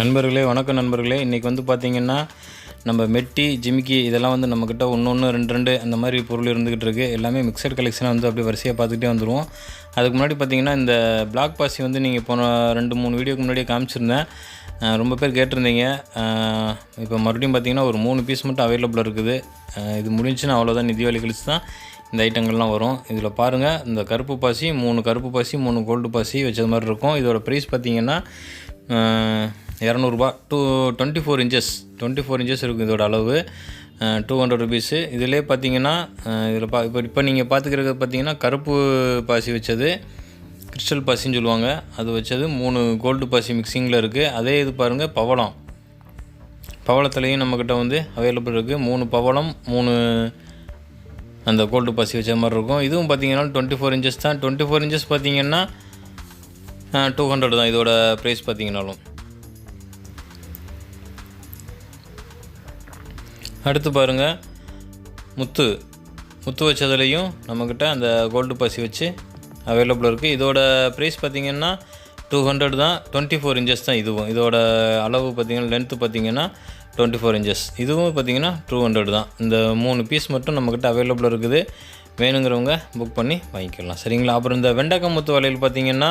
நண்பர்களே வணக்கம் நண்பர்களே. இன்றைக்கி வந்து பார்த்திங்கன்னா நம்ம மெட்டி ஜிமிக்கி இதெல்லாம் வந்து நம்மக்கிட்ட ஒன்று ஒன்று ரெண்டு ரெண்டு அந்த மாதிரி பொருள் இருந்துக்கிட்டு இருக்குது எல்லாமே மிக்சட் கலெக்ஷனாக வந்து அப்படியே வரிசையாக பார்த்துக்கிட்டே வந்துடுவோம் அதுக்கு முன்னாடி பார்த்திங்கன்னா இந்த பிளாக் பாசி வந்து நீங்கள் போன ரெண்டு மூணு வீடியோக்கு முன்னாடியே காமிச்சிருந்தேன். ரொம்ப பேர் கேட்டிருந்தீங்க. இப்போ மறுபடியும் பார்த்திங்கன்னா ஒரு மூணு பீஸ் மட்டும் அவைலபிள் இருக்குது. இது முடிஞ்சுன்னா அவ்வளோதான் நிதி வழி கழிச்சு தான் இந்த ஐட்டங்கள்லாம் வரும். இதில் பாருங்கள் இந்த கருப்பு பாசி மூணு கருப்பு பாசி மூணு கோல்டு பாசி வச்சது மாதிரி இருக்கும். இதோட ப்ரைஸ் பார்த்திங்கன்னா இரநூறுபா. Two twenty four inches twenty four inches இருக்கும் இதோட அளவு. டூ ஹண்ட்ரட் ருபீஸு இதிலே பார்த்தீங்கன்னா இதில் பா இப்போ இப்போ நீங்கள் பார்த்துக்கிறது பார்த்தீங்கன்னா கருப்பு பாசி வச்சது கிறிஸ்டல் பாசின்னு சொல்லுவாங்க. அது வச்சது மூணு கோல்டு பாசி மிக்சிங்கில் இருக்குது அதே இது பாருங்கள் பவளம். பவளத்துலேயும் நம்மக்கிட்ட வந்து அவைலபிள் இருக்குது மூணு பவளம் மூணு அந்த கோல்டு பாசி வச்ச மாதிரி இருக்கும். இதுவும் பார்த்தீங்கன்னா டுவெண்ட்டி ஃபோர் இன்ச்சஸ் தான். டுவெண்ட்டி ஃபோர் இன்ச்சஸ் பார்த்தீங்கன்னா டூ ஹண்ட்ரட் தான் இதோட ப்ரைஸ் பார்த்தீங்கன்னாலும் அடுத்து பாருங்கள் முத்து. முத்து வச்சதுலேயும் நம்மக்கிட்ட அந்த கோல்டு பாசி வச்சு அவைலபிள் இருக்குது இதோட ப்ரைஸ் பார்த்திங்கன்னா டூ ஹண்ட்ரட் தான். டுவெண்ட்டி ஃபோர் இன்ச்சஸ் தான் இதுவும். இதோட அளவு பார்த்திங்கன்னா லென்த்து பார்த்திங்கன்னா டுவெண்ட்டி ஃபோர் இன்ச்சஸ் இதுவும் பார்த்திங்கன்னா டூ ஹண்ட்ரட் தான். இந்த மூணு பீஸ் மட்டும் நம்மக்கிட்ட அவைலபிள் இருக்குது. வேணுங்கிறவங்க புக் பண்ணி வாங்கிக்கலாம். சரிங்களா? அப்புறம் இந்த வெண்டைக்காய் முத்து வலையில் பார்த்திங்கன்னா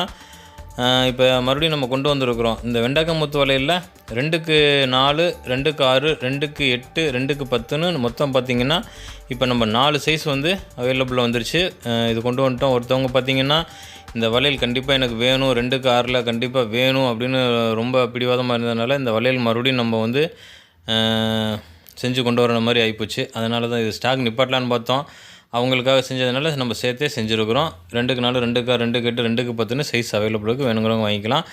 இப்போ மறுபடியும் நம்ம கொண்டு வந்திருக்கிறோம். இந்த வெண்டைக்காய் முத்து வலையில் ரெண்டுக்கு நாலு ரெண்டுக்கு ஆறு ரெண்டுக்கு எட்டு ரெண்டுக்கு பத்துன்னு மொத்தம் பார்த்திங்கன்னா இப்போ நம்ம நாலு சைஸ் வந்து அவைலபிளாக வந்துருச்சு. இது கொண்டு வந்துட்டோம். ஒருத்தவங்க பார்த்திங்கன்னா இந்த வளையல் கண்டிப்பாக எனக்கு வேணும் ரெண்டுக்கு ஆறில் கண்டிப்பாக வேணும் அப்படின்னு ரொம்ப பிடிவாதமாக இருந்ததுனால இந்த வளையல் மறுபடியும் நம்ம வந்து செஞ்சு கொண்டு வர மாதிரி ஆகிப்போச்சு அதனால தான் இது ஸ்டாக் நிப்பாட்டலான்னு பார்த்தோம். அவங்களுக்காக செஞ்சதுனால நம்ம சேர்த்தே செஞ்சுருக்குறோம். ரெண்டுக்கு நாலு ரெண்டுக்கா ரெண்டு கெட்டு ரெண்டுக்கு பத்துன்னு சைஸ் அவைலபிளுக்கு வேணுங்கிறவங்க வாங்கிக்கலாம்.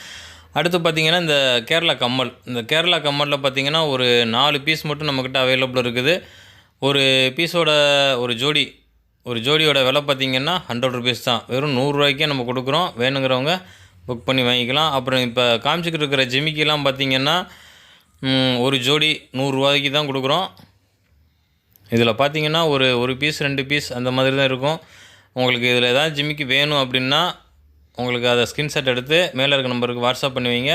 அடுத்து பார்த்திங்கன்னா இந்த கேரளா கம்மல். இந்த கேரளா கம்மலில் பார்த்திங்கன்னா ஒரு நாலு பீஸ் மட்டும் நம்மக்கிட்ட அவைலபிள் இருக்குது. ஒரு பீஸோட ஒரு ஜோடி ஒரு ஜோடியோட விலை பார்த்திங்கன்னா ஹண்ட்ரட் ருபீஸ் தான். வெறும் நூறுரூவாய்க்கே நம்ம கொடுக்குறோம். வேணுங்கிறவங்க புக் பண்ணி வாங்கிக்கலாம். அப்புறம் இப்போ காமிச்சிக்கிட்டு இருக்கிற ஜிமிக்கிலாம் பார்த்திங்கன்னா ஒரு ஜோடி நூறுரூவாய்க்கு தான் கொடுக்குறோம். இதில் பார்த்தீங்கன்னா ஒரு ஒரு பீஸ் ரெண்டு பீஸ் அந்த மாதிரி தான் இருக்கும். உங்களுக்கு இதில் ஏதாவது ஜிம்மிக்கு வேணும் அப்படின்னா உங்களுக்கு அதை ஸ்கிரீன்ஷாட் எடுத்து மேலே இருக்க நம்பருக்கு வாட்ஸ்அப் பண்ணுவீங்க.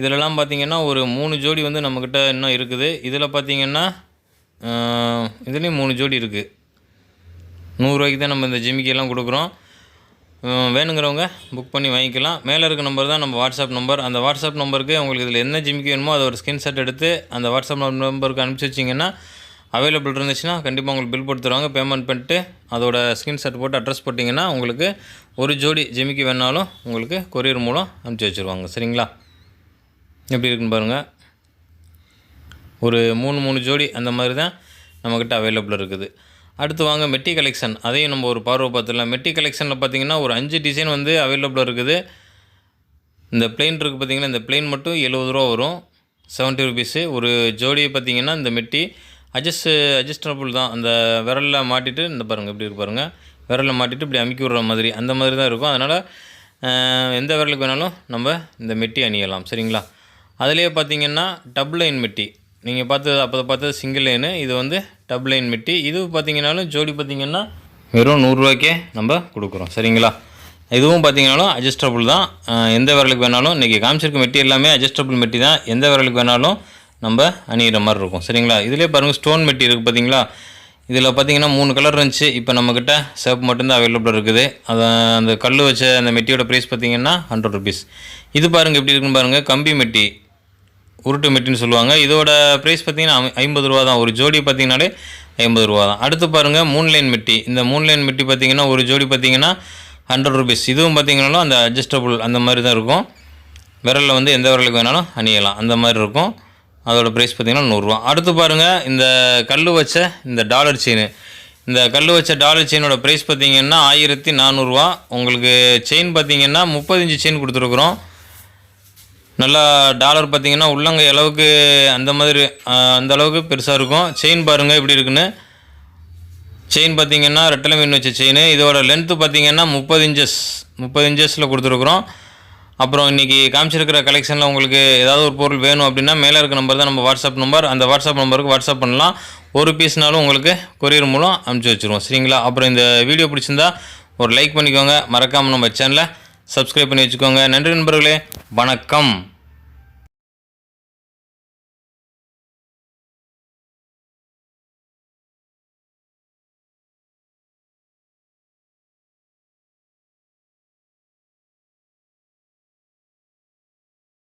இதிலலாம் பார்த்தீங்கன்னா ஒரு மூணு ஜோடி வந்து நம்மக்கிட்ட இன்னும் இருக்குது. இதில் பார்த்தீங்கன்னா இதுலேயும் மூணு ஜோடி இருக்குது நூறுரூவாய்க்கு தான் நம்ம இந்த ஜிமிக்கெல்லாம் கொடுக்குறோம். வேணுங்கிறவங்க புக் பண்ணி வாங்கிக்கலாம். மேலே இருக்க நம்பர் தான் நம்ம வாட்ஸ்அப் நம்பர் அந்த வாட்ஸ்அப் நம்பருக்கு உங்களுக்கு இதில் என்ன ஜிமிக்கி வேணுமோ அதை ஒரு ஸ்கிரீன்ஷாட் எடுத்து அந்த வாட்ஸ்அப் நம்பருக்கு அனுப்பிச்சி வச்சிங்கன்னா அவைலபிள் இருந்துச்சுன்னா கண்டிப்பாக உங்களுக்கு பில் போட்டு தருவாங்க. பேமெண்ட் பண்ணிட்டு அதோட ஸ்கிரீன்ஷாட் போட்டு அட்ரஸ் போட்டிங்கன்னா உங்களுக்கு ஒரு ஜோடி ஜிமிக்கி வேணாலும் உங்களுக்கு கொரியர் மூலம் அனுப்பிச்சி வச்சுருவாங்க. சரிங்களா? எப்படி இருக்குன்னு பாருங்கள் ஒரு மூணு மூணு ஜோடி அந்த மாதிரி தான் நம்மக்கிட்ட அவைலபிள் இருக்குது. அடுத்து வாங்க மெட்டி கலெக்ஷன் அதையும் நம்ம ஒரு பார்வை பார்த்துடலாம். மெட்டி கலெக்ஷனில் பார்த்தீங்கன்னா ஒரு அஞ்சு டிசைன் வந்து அவைலபிள் இருக்குது. இந்த பிளெயின் இருக்குது பார்த்தீங்கன்னா இந்த பிளெயின் மட்டும் எழுபது ரூபா வரும். செவன்ட்டி ருபீஸு ஒரு ஜோடியை பார்த்தீங்கன்னா இந்த மெட்டி அட்ஜஸ்ட் அட்ஜஸ்டபிள் தான். அந்த விரலில் மாட்டிட்டு இந்த பாருங்கள் இப்படி இருக்கு பாருங்கள் விரலில் மாட்டிட்டு இப்படி அமுக்கி விடுற மாதிரி அந்த மாதிரி தான் இருக்கும். அதனால் எந்த விரலுக்கு வேணாலும் நம்ம இந்த மெட்டி அணியலாம். சரிங்களா? அதுலேயே பார்த்தீங்கன்னா டப் லைன் மெட்டி. நீங்கள் பார்த்தது அப்போ பார்த்தது சிங்கிள் லைனு இது வந்து டப் லைன் மெட்டி. இது பார்த்தீங்கன்னாலும் ஜோடி பார்த்தீங்கன்னா வெறும் நூறுரூவாய்க்கே நம்ம கொடுக்குறோம். சரிங்களா? இதுவும் பார்த்தீங்கன்னாலும் அட்ஜஸ்டபுள் தான். எந்த விரலுக்கு வேணாலும் இன்றைக்கி காமிச்சிருக்க மெட்டி எல்லாமே அட்ஜஸ்டபுள் மெட்டி தான். எந்த விரலுக்கு வேணாலும் நம்ம அணிகிற மாதிரி இருக்கும். சரிங்களா? இதிலே பாருங்கள் ஸ்டோன் மெட்டி இருக்குது பார்த்தீங்களா இதில் பார்த்தீங்கன்னா மூணு கலர் இருந்துச்சு. இப்போ நம்மக்கிட்ட சிவப்பு மட்டும்தான் அவைலபிள் இருக்குது. அதை அந்த கல் வச்ச அந்த மெட்டியோட ப்ரைஸ் பார்த்தீங்கன்னா ஹண்ட்ரட் ருபீஸ் இது பாருங்கள் எப்படி இருக்குன்னு பாருங்கள் கம்பி மெட்டி உருட்டு மெட்டின்னு சொல்லுவாங்க. இதோட ப்ரைஸ் பார்த்திங்கன்னா ஐம்பது ரூபா தான். ஒரு ஜோடி பார்த்திங்கனாலே ஐம்பது ரூபா தான். அடுத்து பாருங்கள் மூன் லைன் மெட்டி இந்த மூன் லைன் மெட்டி பார்த்தீங்கன்னா ஒரு ஜோடி பார்த்தீங்கன்னா ஹண்ட்ரட் ருபீஸ் இதுவும் பார்த்திங்கனாலும் அந்த அட்ஜஸ்டபுள் அந்த மாதிரி தான் இருக்கும். விரலில் வந்து எந்த விரலுக்கு வேணாலும் அணியலாம். அந்த மாதிரி இருக்கும். அதோடய ப்ரைஸ் பார்த்தீங்கன்னா நூறுரூவா. அடுத்து பாருங்கள் இந்த கல் வச்ச இந்த டாலர் செயின் இந்த கல் வச்ச டாலர் செயினோட ப்ரைஸ் பார்த்தீங்கன்னா ஆயிரத்தி நானூறுரூவா உங்களுக்கு செயின் பார்த்தீங்கன்னா முப்பத்தஞ்சு செயின் கொடுத்துருக்குறோம். நல்லா டாலர் பார்த்திங்கன்னா உள்ளங்கை அளவுக்கு அந்த மாதிரி அந்த அளவுக்கு பெருசாக இருக்கும். செயின் பாருங்கள் எப்படி இருக்குன்னு. செயின் பார்த்தீங்கன்னா ரெட்டலை மீன் வச்ச செயின் இதோட லென்த்து பார்த்தீங்கன்னா முப்பது இன்ச்சஸ் முப்பது இன்ச்சஸில் கொடுத்துருக்குறோம். அப்புறம் இன்றைக்கி காமிச்சிருக்கிற கலெக்ஷனில் உங்களுக்கு ஏதாவது ஒரு பொருள் வேணும் அப்படின்னா மேலே இருக்க நம்பர் தான் நம்ம வாட்ஸ்அப் நம்பர் அந்த வாட்ஸ்அப் நம்பருக்கு வாட்ஸ்அப் பண்ணலாம். ஒரு பீஸ்னாலும் உங்களுக்கு கொரியர் மூலம் அனுப்பிச்சி வச்சுருவோம். சரிங்களா? அப்புறம் இந்த வீடியோ பிடிச்சிருந்தா ஒரு லைக் பண்ணிக்கோங்க. மறக்காமல் நம்ம சேனலை சப்ஸ்கிரைப் பண்ணி வச்சுக்கோங்க. நன்றி நண்பர்களே. வணக்கம்.